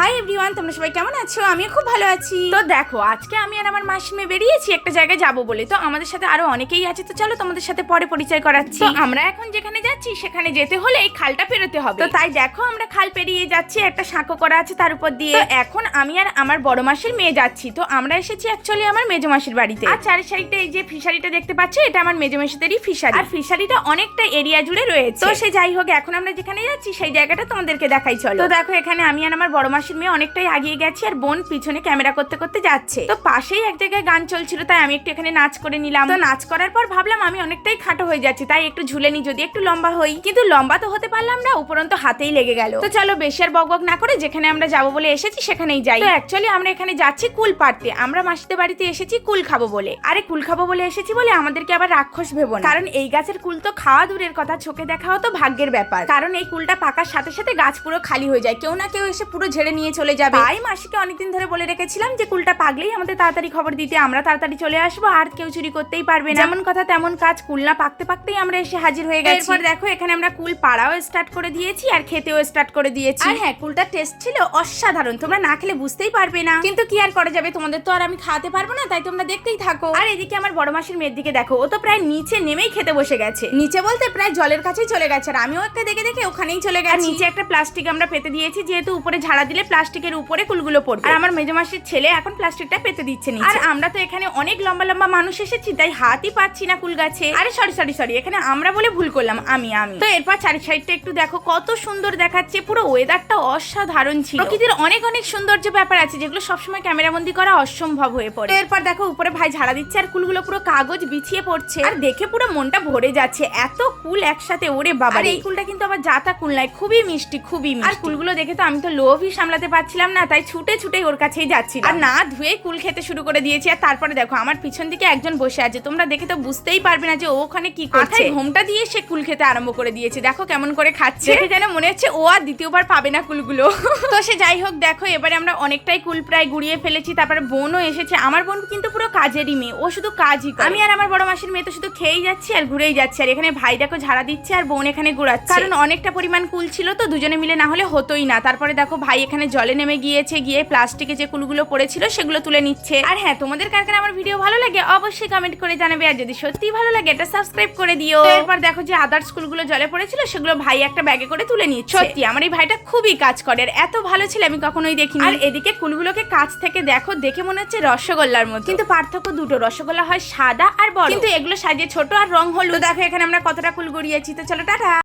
Hi everyone তোমরা সবাই কেমন আছো? আমিও খুব ভালো আছি। তো দেখো আজকে আমি আর আমার মাসি মেয়ে বেরিয়েছি একটা জায়গায় যাব বলে। তো আমাদের সাথে আরও অনেকেই আছে তো চলো তোমাদের সাথে পরে পরিচয় করাচ্ছি। আমরা এখন যেখানে যাচ্ছি সেখানে যেতে হলে এই খালটা পেরোতে হবে। তো তাই দেখো আমরা খাল পেরিয়ে যাচ্ছি একটা সাঁকো করা আছে তার উপর দিয়ে। তো এখন আমি আর আমার বড় মাসির মেয়ে যাচ্ছি তো আমরা এসেছি অ্যাকচুয়ালি আমার মেজো মাসির বাড়িতে। আর চারি সাইডটা এই যে ফিশারিটা দেখতে পাচ্ছ এটা আমার মেজো মাসিদেরই ফিশারি। আর ফিশারিটা অনেকটা এরিয়া জুড়ে রয়েছে। তো সে যাই হোক এখন আমরা যেখানে যাচ্ছি সেই জায়গাটা তোমাদেরকে দেখাই চলো। তো দেখো এখানে আমি আর আমার বড় মাসির মেয়ে অনেকটাই আগিয়ে গেছি আর বোন পিছনে ক্যামেরা করতে করতে যাচ্ছে। তো পাশেই এক জায়গায় গান চলছিল, তাই আমি একটু এখানে নাচ করে নিলাম। তো নাচ করার পর ভাবলাম আমি অনেকটাই খাটো হয়ে যাচ্ছি, তাই একটু ঝুলে নি, যদি একটু লম্বা হই। কিন্তু লম্বা তো হতে পারলাম না, উপরন্ত হাতেই লেগে গেল। তো চলো বেশি আর বকবক না করে যেখানে আমরা যাব বলে এসেছি, সেখানেই যাই। তো অ্যাকচুয়ালি আমরা এখানে যাচ্ছি কুল পাড়তে। আমরা মাসিদের বাড়িতে এসেছি কুল খাব বলে। আরে কুল খাব বলে এসেছি বলে আমাদেরকে আবার রাক্ষস ভেবো না। কারণ এই গাছের কুল তো খাওয়া দূরের কথা, চোখে দেখাও তো ভাগ্যের ব্যাপার। কারণ এই কুলটা পাকার সাথে সাথে গাছ পুরো খালি হয়ে যায়। কেউ না কেউ এসে পুরো ঝেড়ে নিয়ে চলে যাবে। তাই মাসিকে অনেকদিন ধরে বলে রেখেছিলাম যে কুলটা পাকলেই আমাদের তাড়াতাড়ি খবর দিতে আমরা তাড়াতাড়ি চলে আসব আর কেউ চুরি করতেই পারবে না। যেমন কথা তেমন কাজ কুল না পাকতে পাকতেই আমরা এসে হাজির হয়ে গেছি। এরপর দেখো এখানে আমরা কুল পাড়াও স্টার্ট করে দিয়েছি আর খেতেও স্টার্ট করে দিয়েছি। আর হ্যাঁ কুলটার টেস্ট ছিল অসাধারণ তোমরা না খেলে বুঝতেই পারবে না। কিন্তু কি আর করা যাবে তোমাদের তো আর আমি খাওয়াতে পারব না তাই তোমরা দেখতেই থাকো। আর এদিকে আমার বড় মাসির মেয়ের দিকে দেখো ও তো প্রায় নিচে নেমেই খেতে বসে গেছে। নিচে বলতে প্রায় জলের কাছেই চলে গেছে আর আমিও একটা দেখে দেখে ওখানেই চলে গেছি। আর নিচে একটা প্লাস্টিক আমরা পেতে দিয়েছি যেহেতু উপরে ঝাড়া দিলে প্লাস্টিকের উপরে কুলগুলো পড়বে। আর আমার মেজো মাসির ছেলে এখন প্লাস্টিকটা পেতে দিচ্ছে নিচে। আর আমরা তো এখানে অনেক লম্বা লম্বা মানুষ এসেছি তাই হাতই পাচ্ছি না কুল গাছে। আরে সরি সরি সরি এখানে আমরা বলে ভুল করলাম আমি আমি। তো এরপর চারি সাইডটা একটু দেখো কত সুন্দর দেখাচ্ছে পুরো ওয়েদারটা অসাধারণ ছিল। প্রকৃতির অনেক অনেক সৌন্দর্য ব্যাপার আছে যেগুলো সবসময় ক্যামেরাবন্দি করা অসম্ভব হয়ে পড়ে। এরপর দেখো উপরে ভাই ঝাড়া দিচ্ছে আর কুলগুলো পুরো কাগজ বিছিয়ে পড়ছে। আর দেখে পুরো মনটা ভরে যাচ্ছে এত কুল একসাথে ওরে বাবা আর এই কুলটা কিন্তু আবার জাতা কুল নয় খুবই মিষ্টি খুবই মিষ্টি। আর কুলগুলো দেখে তো আমি তো লোভই সামলাতে পারছিলাম না তাই ছুটে ছুটে ওর কাছেই যাচ্ছি আর না ধুয়ে কুল খেতে শুরু করে দিয়েছি আর তারপরে দেখো আমার পিছন দিকে একজন বসে আছে তোমরা দেখে তো বুঝতেই পারবে না যে ও ওখানে কি করছে। ঘোমটা দিয়ে সে কুল খেতে আরম্ভ করে দিয়েছে দেখো কেমন করে খাচ্ছে। যেন মনে হচ্ছে ও আর দ্বিতীয়বার পাবে না কুলগুলো। তো সে যাই হোক দেখো এবারে আমরা অনেকটাই কুল প্রায় গুড়িয়ে ফেলেছি তারপরে বোনও এসেছে আমার বোন কিন্তু পুরো কাজেরই মেয়ে ও শুধু কাজই করে। আমি আর আমার বড় মাসির মেয়ে তো শুধু খেয়েই যাচ্ছি আর ঘুরেই যাচ্ছি আর এখানে ভাই দেখো ঝাড়া দিচ্ছে আর বোন এখানে গুড়াচ্ছে। কারণ অনেকটা পরিমাণ কুল ছিল তো দুজনে মিলে না হলে হতোই না। তারপরে দেখো ভাই এখানে জলে নেমে গিয়েছে গিয়ে প্লাস্টিকে যে কুলগুলো পড়েছিল সেগুলো তুলে নিচ্ছে। আর হ্যাঁ তোমাদের কার আমার ভিডিও ভালো লাগে অবশ্যই কমেন্ট করে জানাবে। আর যদি সত্যিই ভালো লাগে এটা সাবস্ক্রাইব করে দিও। এরপর দেখো যে আদার্স কুলগুলো জলে পড়েছিল সেগুলো ভাই একটা ব্যাগে করে তুলে নিচ্ছে। সত্যি আমার এই ভাইটা খুবই কাজ করে। আর এত ভালো ছিল আমি কখনোই দেখিনি। আর এদিকে কুলগুলোকে কাছ থেকে দেখো দেখে মনে হচ্ছে রসগোল্লার মতো। কিন্তু পার্থক্য দুটো রসগোল্লা হয় সাদা আর বড়। কিন্তু এগুলো সাজিয়ে ছোট আর রং হলুদ। দেখো এখানে আমরা কতটা কুল গড়িয়েছি। তো চলো টাটা!